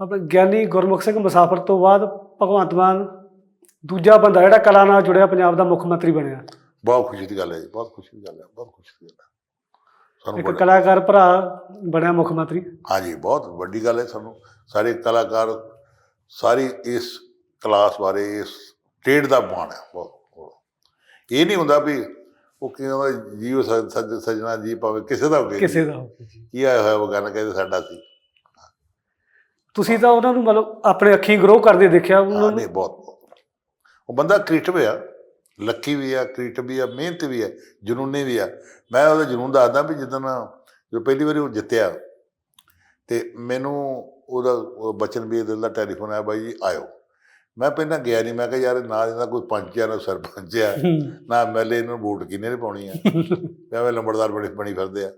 ਆਪਣੇ ਗਿਆਨੀ ਗੁਰਮੁਖ ਸਿੰਘ ਮੁਸਾਫਰ ਤੋਂ ਬਾਅਦ ਭਗਵੰਤ ਮਾਨ ਦੂਜਾ ਬੰਦਾ ਜਿਹੜਾ ਕਲਾ ਨਾਲ ਜੁੜਿਆ ਪੰਜਾਬ ਦਾ ਮੁੱਖ ਮੰਤਰੀ ਬਣਿਆ। ਬਹੁਤ ਖੁਸ਼ੀ ਦੀ ਗੱਲ ਹੈ ਜੀ ਬਹੁਤ ਖੁਸ਼ੀ ਦੀ ਗੱਲ ਹੈ ਬਹੁਤ ਖੁਸ਼ੀ ਦੀ ਗੱਲ ਹੈ। ਸਾਨੂੰ ਇੱਕ ਬੜਾ- ਕਲਾਕਾਰ ਭਰਾ ਬਣਿਆ ਮੁੱਖ ਮੰਤਰੀ। ਹਾਂਜੀ ਬਹੁਤ ਵੱਡੀ ਗੱਲ ਹੈ ਸਾਨੂੰ ਸਾਰੇ ਕਲਾਕਾਰ ਸਾਰੀ ਇਸ ਕਲਾਸ ਬਾਰੇ ਇਸ ਸਟੇਟ ਦਾ ਮਾਣ ਹੈ ਬਹੁਤ ਬਹੁਤ। ਇਹ ਨਹੀਂ ਹੁੰਦਾ ਵੀ ਉਹ ਕਹਿੰਦਾ ਜੀਵ ਸੱਜ ਸੱਜ- ਸੱਜਣਾ ਜੀ ਭਾਵੇਂ ਕਿਸੇ ਦਾ ਹੋਵੇ ਕਿਸੇ ਦਾ ਹੋਵੇ ਜੀ। ਕੀ ਆਇਆ ਹੋਇਆ ਬਗਾਨਾ ਕਹਿੰਦੇ ਸਾਡਾ ਸੀ। ਤੁਸੀਂ ਤਾਂ ਉਹਨਾਂ ਨੂੰ ਮਤਲਬ ਆਪਣੇ ਅੱਖੀਂ ਗਰੋ ਕਰਦੇ ਦੇਖਿਆ ਹਾਂ ਉਹਨਾਂ ਨਹੀਂ ਨੂੰ ਬਹੁਤ ਬਹੁਤ। ਉਹ ਬੰਦਾ ਕ੍ਰੀਏਟਿਵ ਆ ਲੱਕੀ ਵੀ ਆ ਕ੍ਰੀਏਟਿਵ ਵੀ ਆ ਮਿਹਨਤ ਵੀ ਆ ਜਨੂਨੀ ਵੀ ਆ। ਮੈਂ ਉਹਦਾ ਜਨੂਨ ਦੱਸਦਾ ਵੀ ਜਿੱਦਣ ਜਦੋਂ ਪਹਿਲੀ ਵਾਰੀ ਉਹ ਜਿੱਤਿਆ ਤੇ ਮੈਨੂੰ ਉਹਦਾ ਉਹ ਬਚਨ ਵੀ ਦਾ ਟੈਲੀਫੋਨ ਆਇਆ ਬਾਈ ਜੀ ਆਇਓ। ਮੈਂ ਪਹਿਲਾਂ ਗਿਆ ਨਹੀਂ ਮੈਂ ਕਿਹਾ ਯਾਰ ਨਾ ਇਹਦਾ ਕੋਈ ਪੰਚ ਆ ਨਾ ਸਰਪੰਚ ਆ ਨਾ ਐਮਐਲਏ ਇਹਨੂੰ ਵੋਟ ਕਿਹਨੇ ਨੇ ਪਾਉਣੀ ਆ? ਐਵੇਂ ਲੰਬੜਦਾਰ ਬਣੇ ਬਣੀ ਫਿਰਦੇ ਆ।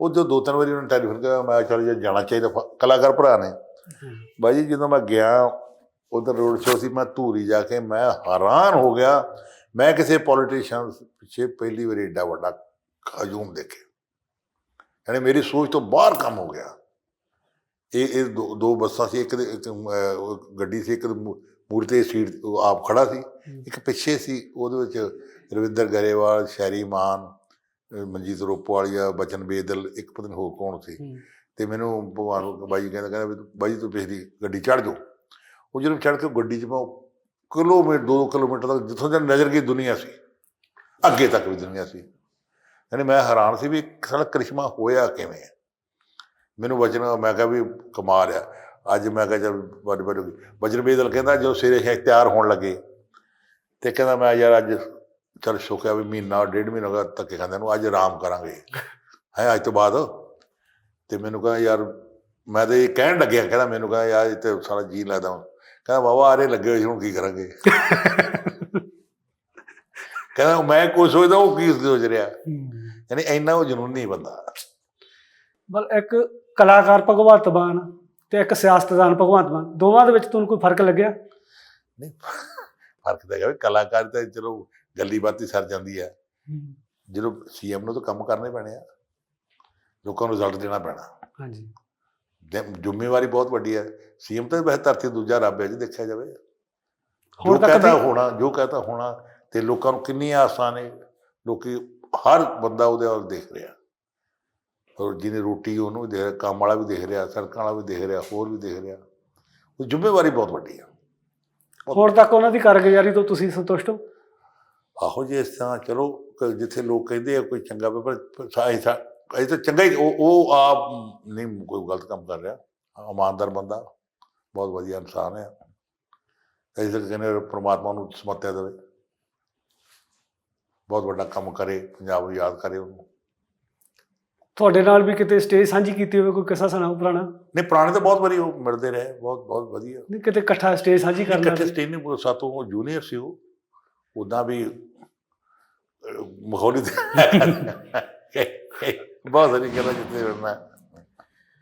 ਉਹ ਜੋ ਦੋ ਤਿੰਨ ਵਾਰੀ ਉਹਨੇ ਟੈਲੀਫੋਨ ਕੀਤਾ ਮੈਂ ਕਿਹਾ ਚੱਲ ਜੇ ਜਾਣਾ ਚਾਹੀਦਾ ਫ- ਕਲਾਕਾਰ ਭਰਾ ਨੇ। ਬਾਈ ਜੀ ਜਦੋਂ ਮੈਂ ਗਿਆ ਉਧਰ ਰੋਡ ਸ਼ੋਅ ਸੀ ਮੈਂ ਧੂਰੀ ਜਾ ਕੇ ਮੈਂ ਹੈਰਾਨ ਹੋ ਗਿਆ। ਮੈਂ ਕਿਸੇ ਪੋਲੀਟੀਸ਼ੀਅਨ ਪਿੱਛੇ ਪਹਿਲੀ ਵਾਰੀ ਏਡਾ ਵੱਡਾ ਹਜੂਮ ਦੇਖਿਆ। ਯਾਨੀ ਮੇਰੀ ਸੋਚ ਤੋਂ ਬਾਹਰ ਕੰਮ ਹੋ ਗਿਆ। ਇਹ ਇਹ ਦੋ ਬੱਸਾਂ ਸੀ ਇੱਕ ਗੱਡੀ ਸੀ ਇੱਕ ਮੂਰੇ ਤੇ ਸੀਟ ਆਪ ਖੜਾ ਸੀ। ਇੱਕ ਪਿੱਛੇ ਸੀ ਉਹਦੇ ਵਿੱਚ ਰਵਿੰਦਰ ਗਰੇਵਾਲ ਸ਼ੈਰੀ ਮਾਨ ਮਨਜੀਤ ਰੋਪਵਾਲੀਆ ਬਚਨ ਬੇਦਲ ਇੱਕ ਪਤਾ ਨਹੀਂ ਹੋਰ ਕੌਣ ਸੀ। ਤੇ ਮੈਨੂੰ ਭਗਵਾਨ ਨੂੰ ਬਾਈ ਕਹਿੰਦਾ ਕਹਿੰਦਾ ਵੀ ਤੂੰ- ਬਾਈ ਤੂੰ ਪਿਛਲੀ ਗੱਡੀ ਚੜ ਜਾਓ। ਉਹ ਜਦੋਂ ਚੜ ਕੇ ਗੱਡੀ 'ਚ ਮੈਂ ਕਿਲੋਮੀਟਰ ਦੋ ਕਿਲੋਮੀਟਰ ਤੱਕ ਜਿੱਥੋਂ ਤੱਕ ਨਜ਼ਰ ਗਈ ਦੁਨੀਆ ਸੀ, ਅੱਗੇ ਤੱਕ ਵੀ ਦੁਨੀਆ ਸੀ। ਯਾਨੀ ਮੈਂ ਹੈਰਾਨ ਸੀ ਵੀ ਇੱਕ ਸਾਲਾ ਕਰਿਸ਼ਮਾ ਹੋਇਆ ਕਿਵੇਂ ਮੈਨੂੰ ਵਚਨ ਮੈਂ ਕਿਹਾ ਵੀ ਕਮਾਲ ਆ। ਅੱਜ ਮੈਂ ਕਿਹਾ ਚੱਲ ਵੱਡ ਵੱਡ ਵਜਰ ਬੇਦਲ ਕਹਿੰਦਾ, ਜਦੋਂ ਸਿਰੇ ਹੈ ਤਿਆਰ ਹੋਣ ਲੱਗੇ, ਤੇ ਕਹਿੰਦਾ ਮੈਂ ਯਾਰ ਅੱਜ ਚੱਲ ਸ਼ੁਕਰ ਆ ਵੀ ਮਹੀਨਾ, ਡੇਢ ਮਹੀਨਾ ਹੋ ਗਿਆ ਧੱਕੇ ਖਾਂਦੇ ਨੂੰ, ਅੱਜ ਆਰਾਮ ਕਰਾਂਗੇ। ਹੈ, ਅੱਜ ਤੋਂ ਬਾਅਦ? ਤੇ ਮੈਨੂੰ ਕਹਿੰਦਾ ਯਾਰ ਮੈਂ ਤੇ ਇਹ ਕਹਿਣ ਲੱਗਿਆ ਕਹਿੰਦਾ ਮੈਨੂੰ ਕਹਿੰਦਾ ਯਾਰ ਤੇ ਸਾਰਾ ਜੀ ਲੱਗਦਾ ਵਾ। ਕਹਿੰਦਾ ਬਾਬਾ ਆਰੇ ਲੱਗੇ ਹੋਏ ਸੀ ਹੁਣ ਕੀ ਕਰਾਂਗੇ? ਕਹਿੰਦਾ ਮੈਂ ਕੋਈ ਸੋਚਦਾ ਉਹ ਕੀ ਸੋਚ ਰਿਹਾ? ਯਾਨੀ ਇੰਨਾ ਉਹ ਜਨੂਨੀ ਬੰਦਾ। ਮਤਲਬ ਇੱਕ ਕਲਾਕਾਰ ਭਗਵੰਤ ਮਾਨ ਤੇ ਇੱਕ ਸਿਆਸਤਦਾਨ ਭਗਵੰਤ ਮਾਨ ਦੋਵਾਂ ਦੇ ਵਿੱਚ ਤੁਹਾਨੂੰ ਕੋਈ ਫ਼ਰਕ ਲੱਗਿਆ? ਨਹੀਂ ਫ਼ਰਕ ਤਾਂ ਹੈਗਾ ਵੀ ਕਲਾਕਾਰ ਤਾਂ ਚਲੋ ਗੱਲੀ ਬਾਤੀ ਸਰ ਜਾਂਦੀ ਹੈ। ਜਦੋਂ ਸੀਐਮ ਨੂੰ ਤਾਂ ਕੰਮ ਕਰਨੇ ਪੈਣੇ ਆ। ਲੋਕਾਂ ਨੂੰ ਰਿਜ਼ਲਟ ਦੇਣਾ ਪੈਣਾ। ਹਾਂਜੀ। ਜ਼ਿੰਮੇਵਾਰੀ ਬਹੁਤ ਵੱਡੀ ਹੈ। ਸੀਐਮ ਤਾਂ ਵੈਸੇ ਧਰਤੀ ਦੂਜਾ ਰੱਬ ਹੈ ਜੀ ਦੇਖਿਆ ਜਾਵੇ। ਜੋ ਕਹਤਾ ਹੋਣਾ ਜੋ ਕਹਤਾ ਹੋਣਾ ਤੇ ਲੋਕਾਂ ਨੂੰ ਕਿੰਨੀਆਂ ਆਸਾਂ ਨੇ ਲੋਕੀ ਹਰ ਬੰਦਾ ਉਹਦੇ ਵੱਲ ਦੇਖ ਰਿਹਾ। ਔਰ ਜਿਹਨੇ ਰੋਟੀ ਉਹਨੂੰ ਦੇਖ ਰਿਹਾ ਕੰਮ ਵਾਲਾ ਵੀ ਦੇਖ ਰਿਹਾ ਸੜਕਾਂ ਵਾਲਾ ਵੀ ਦੇਖ ਰਿਹਾ ਹੋਰ ਵੀ ਦੇਖ ਰਿਹਾ। ਉਹ ਜ਼ਿੰਮੇਵਾਰੀ ਬਹੁਤ ਵੱਡੀ ਆ ਹੁਣ ਤੱਕ ਉਹਨਾਂ ਦੀ ਕਾਰਗੁਜ਼ਾਰੀ ਤੋਂ ਤੁਸੀਂ ਸੰਤੁਸ਼ਟ ਹੋ? ਆਹੋ ਜੇ ਇਸ ਤਰ੍ਹਾਂ ਚਲੋ ਜਿੱਥੇ ਲੋਕ ਕਹਿੰਦੇ ਆ ਕੋਈ ਚੰਗਾ ਵਾ, ਪਰ ਪਰ ਸਾ- ਇਹ ਤਾਂ ਚੰਗਾ ਹੀ ਉਹ ਉਹ ਆਪ ਨਹੀਂ ਕੋਈ ਗਲਤ ਕੰਮ ਕਰ ਰਿਹਾ। ਇਮਾਨਦਾਰ ਬੰਦਾ ਬਹੁਤ ਵਧੀਆ ਇਨਸਾਨ ਹੈ। ਇਸ ਲਈ ਕਹਿੰਦੇ ਪ੍ਰਮਾਤਮਾ ਨੂੰ ਸਮੱਤਿਆ ਦੇਵੇ। ਬਹੁਤ ਵੱਡਾ ਕੰਮ ਕਰੇ ਪੰਜਾਬ ਨੂੰ ਯਾਦ ਕਰੇ ਉਹਨੂੰ। ਤੁਹਾਡੇ ਨਾਲ ਵੀ ਕਿਤੇ ਸਟੇਜ ਸਾਂਝੀ ਕੀਤੀ ਹੋਵੇ ਕੋਈ ਕਿੱਸਾ ਸੁਣਾਓ ਪੁਰਾਣਾ? ਨਹੀਂ ਪੁਰਾਣੇ ਤਾਂ ਬਹੁਤ ਵਾਰੀ ਉਹ ਮਿਲਦੇ ਰਹੇ ਬਹੁਤ ਬਹੁਤ ਵਧੀਆ। ਨਹੀਂ ਕਿਤੇ ਇਕੱਠਾ ਸਟੇਜ ਸਾਂਝੀ ਕਰਨਾ ਇਕੱਠੇ ਸਟੇਜ ਨਹੀਂ ਸਾਤੋਂ ਉਹ ਜੂਨੀਅਰ ਸੀ ਉਹ। ਉਦਾਂ ਵੀ ਮਖੌਲੀ ਤੇ ਬਹੁਤ ਸਾਰੀ ਗੱਲਾਂ ਜਿੱਤੇ ਮੈਂ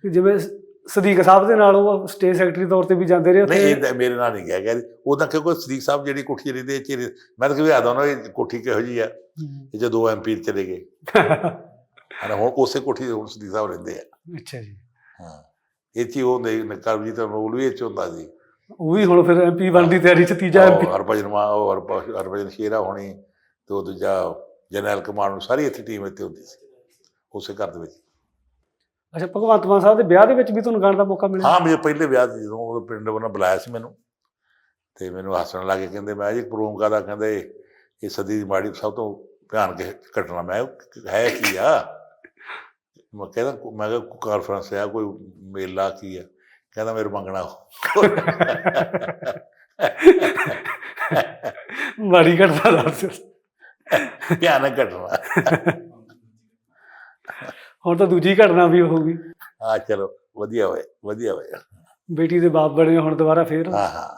ਜਿਵੇਂ ਸਦੀਕ ਸਾਹਿਬ ਦੇ ਨਾਲ ਉਹ ਸਟੇਜ ਸੈਕਟਰੀ ਤੌਰ ਤੇ ਵੀ ਜਾਂਦੇ ਰਹੇ ਨਹੀਂ ਉੱਥੇ? ਇਹ ਤਾਂ ਮੇਰੇ ਨਾਲ ਨਹੀਂ ਗਿਆ ਗਿਆ ਉਹਦਾ ਕਿਉਂਕਿ ਸਦੀਕ ਸਾਹਿਬ ਜਿਹੜੀ ਕੋਠੀ ਰਹਿੰਦੇ ਚ ਮੈਂ ਤਾਂ ਕਿਹਾ ਆਦਾ ਨਾ ਇਹ ਕੋਠੀ ਕਿਹੋ ਜੀ ਆ ਇਹ ਦੋ ਐਮਪੀ ਚਲੇ ਗਏ। ਹਨਾ ਹੁਣ ਉਸੇ ਕੋਠੀ ਹੁਣ ਸਦੀਕ ਸਾਹਿਬ ਰਹਿੰਦੇ ਆ। ਅੱਛਾ ਜੀ। ਹਾਂ ਇਹ ਚ ਹੀ ਉਹ ਨਹੀਂ ਕਰਮਜੀਤ ਰੋਲ ਵੀ ਇਹ ਚ ਹੁੰਦਾ ਸੀ। ਉਹ ਵੀ ਹੁਣ ਫਿਰ ਐਮਪੀ ਬਣਨ ਦੀ ਤਿਆਰੀ ਚ ਤੀਜਾ ਐਮਪੀ ਉਹ ਹਰਭਜਨ ਮਾ ਉਹ ਹਰਭ- ਹਰਭਜਨ ਸ਼ੇਰਾ ਹੋਣੀ ਤੇ ਉਹ ਦੂਜਾ ਜਨਰਲ ਕਮਾਂਡ ਨੂੰ ਸਾਰੀ ਇੱਥੇ ਟੀਮ ਇੱਥੇ ਹੁੰਦੀ ਸੀ। ਉਸੇ ਘਰ ਦੇ ਵਿੱਚ। ਅੱਛਾ ਭਗਵੰਤ ਮਾਨ ਸਾਹਿਬ ਦੇ ਵਿਆਹ ਦੇ ਵਿੱਚ ਵੀ ਤੁਹਾਨੂੰ ਗਾਣ ਦਾ ਮੌਕਾ ਮਿਲਿਆ? ਹਾਂ ਮੇਰੇ ਪਹਿਲੇ ਵਿਆਹ 'ਚ ਜਦੋਂ ਉਹ ਪਿੰਡ ਵੱਲੋਂ ਬੁਲਾਇਆ ਸੀ ਮੈਨੂੰ ਤੇ ਮੈਨੂੰ ਹੱਸਣ ਲੱਗੇ ਕਹਿੰਦੇ ਮੈਂ ਜੀ ਪ੍ਰੋਗਰਾਮ ਕਾਦਾ ਕਹਿੰਦੇ ਇਹ ਸਦੀ ਦੀ ਮਾੜੀ ਸਭ ਤੋਂ ਭਿਆਨਕ ਘਟਨਾ ਮੈਂ ਹੈ ਕੀ ਆ? ਮੈਂ ਕਹਿੰਦਾ ਮੈਂ ਕਿਹਾ ਕੋਈ ਕਾਨਫਰੰਸ ਆ ਕੋਈ ਮੇਲਾ ਕੀ ਆ? ਕਹਿੰਦਾ ਮੇਰੇ ਮੰਗਣਾ ਮਾੜੀ ਘਟਨਾ ਦੱਸ ਭਿਆਨਕ ਘਟਨਾ। ਹੁਣ ਤਾਂ ਦੂਜੀ ਘਟਨਾ ਵੀ ਹੋਊਗੀ ਆ ਚਲੋ ਵਧੀਆ ਹੋਏ ਵਧੀਆ ਹੋਏ ਬੇਟੀ ਦੇ ਬਾਪ ਬਣੇ ਹੁਣ ਦੁਬਾਰਾ ਫੇਰ? ਹਾਂ ਹਾਂ।